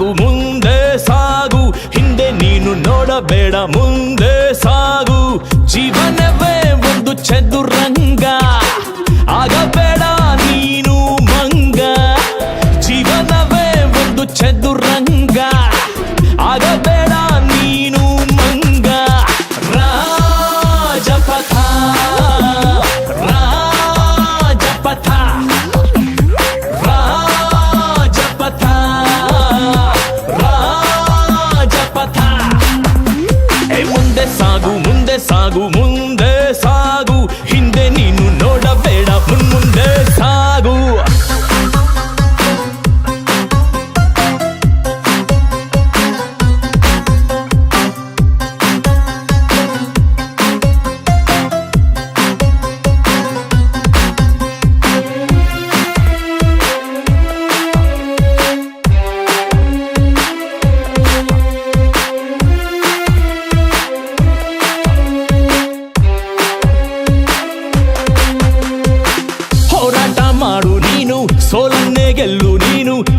ಸಾಗು ಮುಂದೆ ಸಾಗು. ಹಿಂದೆ ನೀನು ನೋಡಬೇಡ ಮುಂದೆ ಸಾಗು. ಜೀವನವೇ ಒಂದು ಚದುರಂಗ.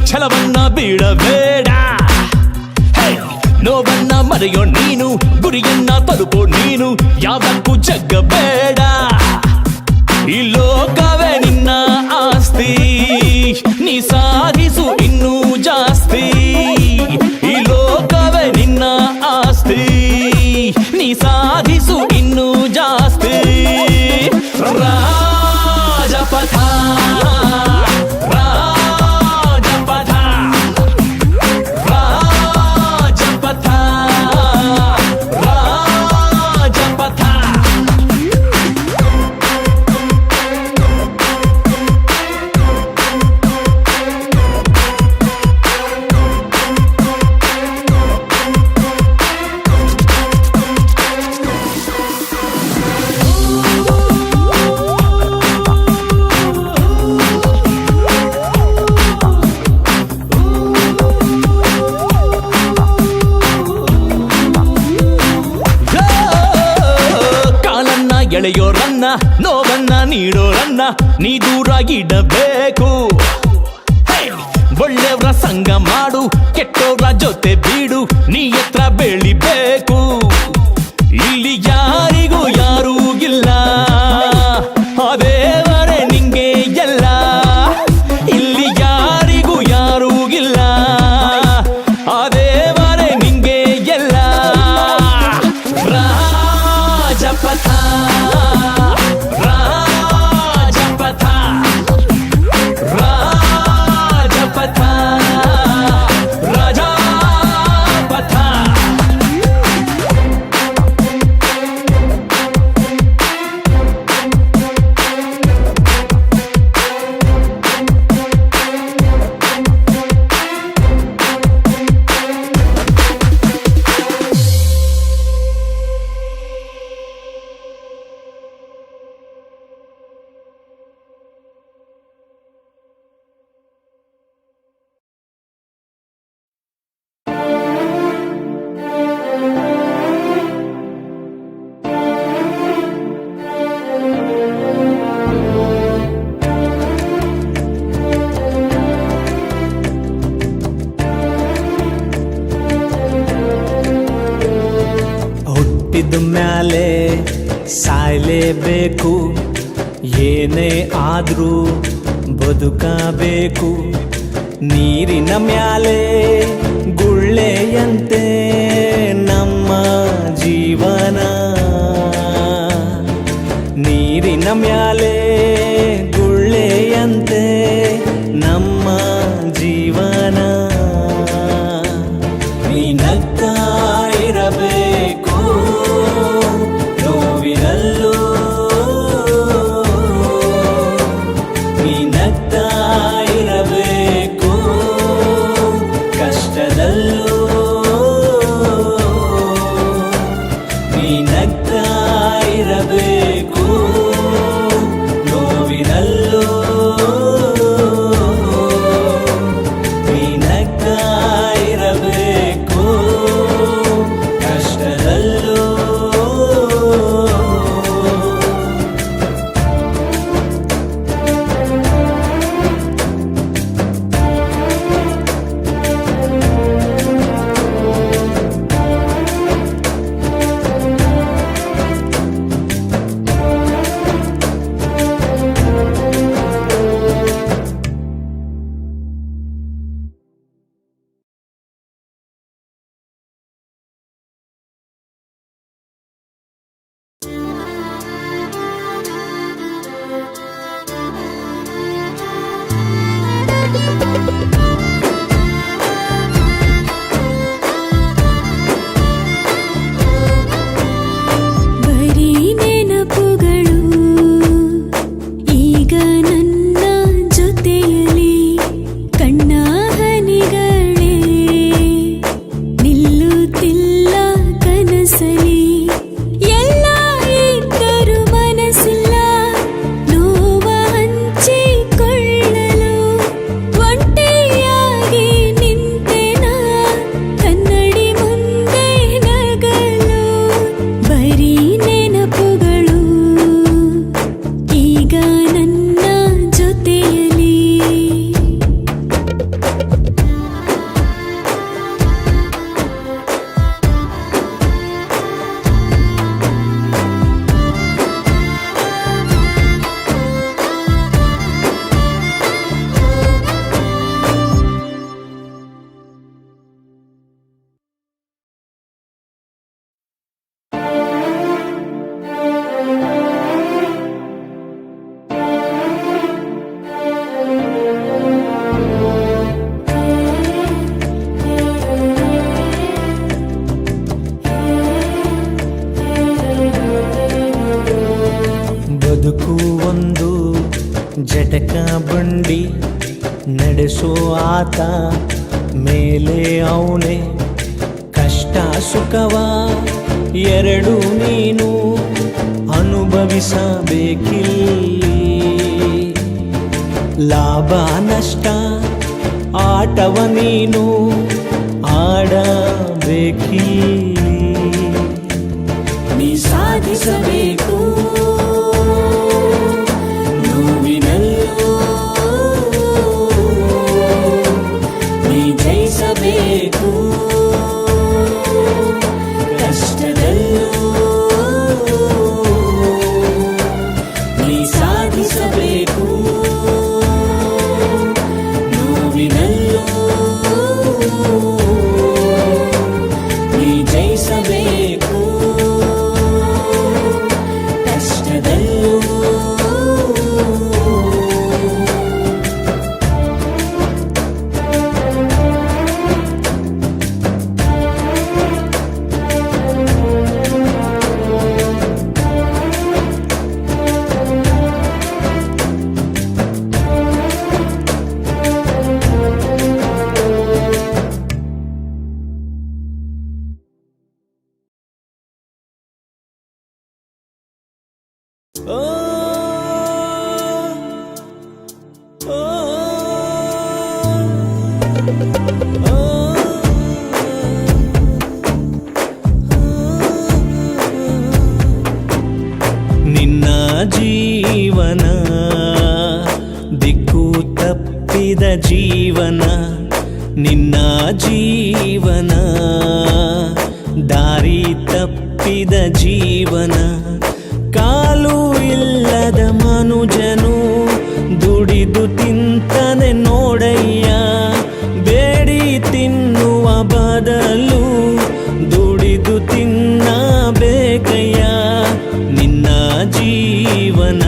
ಛಲವನ್ನ ಬಿಡಬೇಡ ಹೇ! ನೋವನ್ನ ಮರೆಯೋ ನೀನು ಗುರಿಯನ್ನ ತಲುಪೋ ನೀನು ಯಾವಕ್ಕೂ ಜಗ್ಗಬೇಡ ಈ ಕಾಲನ್ನ ಎಳೆಯೋರನ್ನ ನೋವನ್ನ ನೀಡೋರನ್ನ ನೀ ದೂರಾಗಿಡಬೇಕು! ಒಳ್ಳೆಯವರ ಸಂಘ ಮಾಡು ಕೆಟ್ಟವರ ಜೊತೆ ಬೀಡು, ನೀ ಎತ್ರ ಬೆಳಿಬೇಕು ಆದ್ರೂ ಬದುಕಬೇಕು. ನೀರಿನ ಮ್ಯಾಲೆ ಗುಳ್ಳೆಯಂತೆ ನಮ್ಮ ಜೀವನ. ನೀರಿನ ಮ್ಯಾಲೆ ಗುಳ್ಳೆಯಂತೆ ನಮ್ಮ ಜೀವನ. ನೀನಗ್ತಾ Arabi ಬಂಡಿ ನಡೆಸೋ ಆತ, ಮೇಲೆ ಅವನೆ ಕಷ್ಟ ಸುಖವ. ಎರಡು ನೀನು ಅನುಭವಿಸಬೇಕಿಲ್ಲಿ. ಲಾಭ, ನಷ್ಟ, ಆಟವ ನೀನು ಆಡಬೇಕಿಲ್ಲಿ. ನೀ ಸಾಧಿಸಬೇಕು. ನಿನ್ನ ಜೀವನ ದಿಕ್ಕು ತಪ್ಪಿದ ಜೀವನ ನಿನ್ನ ಜೀವನ ದಾರಿ ತಪ್ಪಿದ ಜೀವನ. ಮನುಜನು ದುಡಿದು ತಿಂತನೆ ನೋಡಯ್ಯ. ಬೇಡಿ ತಿನ್ನುವ ಬದಲು ದುಡಿದು ತಿನ್ನಬೇಕಯ್ಯ ನಿನ್ನ ಜೀವನ